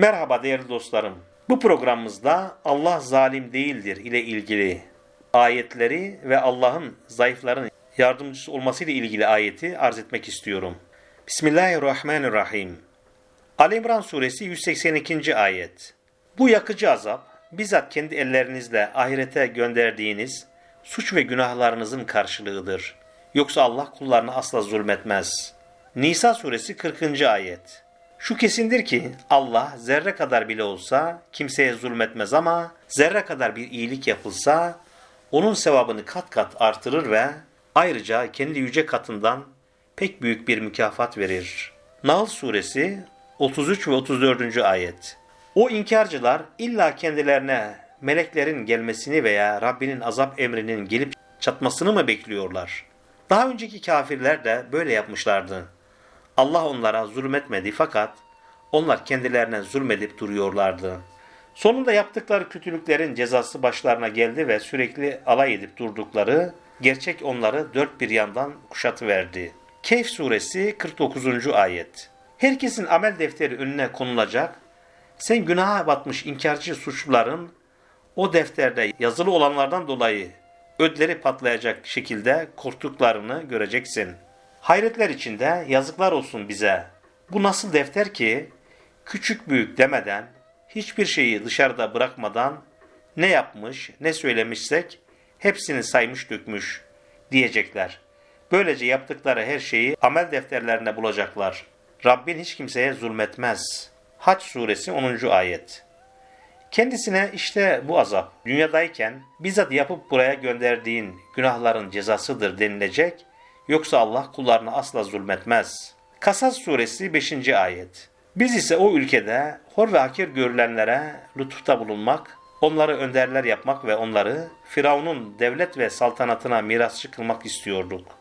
Merhaba değerli dostlarım. Bu programımızda Allah zalim değildir ile ilgili ayetleri ve Allah'ın zayıfların yardımcısı olması ile ilgili ayeti arz etmek istiyorum. Bismillahirrahmanirrahim. Ali İmran suresi 182. ayet. Bu yakıcı azap bizzat kendi ellerinizle ahirete gönderdiğiniz suç ve günahlarınızın karşılığıdır. Yoksa Allah kullarına asla zulmetmez. Nisa suresi 40. ayet. Şu kesindir ki Allah zerre kadar bile olsa kimseye zulmetmez ama zerre kadar bir iyilik yapılsa onun sevabını kat kat artırır ve ayrıca kendi yüce katından pek büyük bir mükafat verir. Nahl suresi 33 ve 34. ayet. O inkarcılar illa kendilerine meleklerin gelmesini veya Rabbinin azap emrinin gelip çatmasını mı bekliyorlar? Daha önceki kafirler de böyle yapmışlardı. Allah onlara zulmetmedi fakat onlar kendilerine zulmedip duruyorlardı. Sonunda yaptıkları kötülüklerin cezası başlarına geldi ve sürekli alay edip durdukları gerçek onları dört bir yandan kuşatıverdi. Kehf suresi 49. ayet. Herkesin amel defteri önüne konulacak. Sen günaha batmış inkarcı suçluların o defterde yazılı olanlardan dolayı ödleri patlayacak şekilde korktuklarını göreceksin. Hayretler içinde yazıklar olsun bize. Bu nasıl defter ki küçük büyük demeden hiçbir şeyi dışarıda bırakmadan ne yapmış ne söylemişsek hepsini saymış dökmüş diyecekler. Böylece yaptıkları her şeyi amel defterlerine bulacaklar. Rabbin hiç kimseye zulmetmez. Haç suresi 10. ayet. Kendisine işte bu azap dünyadayken bizzat yapıp buraya gönderdiğin günahların cezasıdır denilecek yoksa Allah kullarına asla zulmetmez. Kasas suresi 5. ayet. Biz ise o ülkede hor ve hakir görülenlere lütufta bulunmak, onları önderler yapmak ve onları Firavun'un devlet ve saltanatına mirasçı kılmak istiyorduk.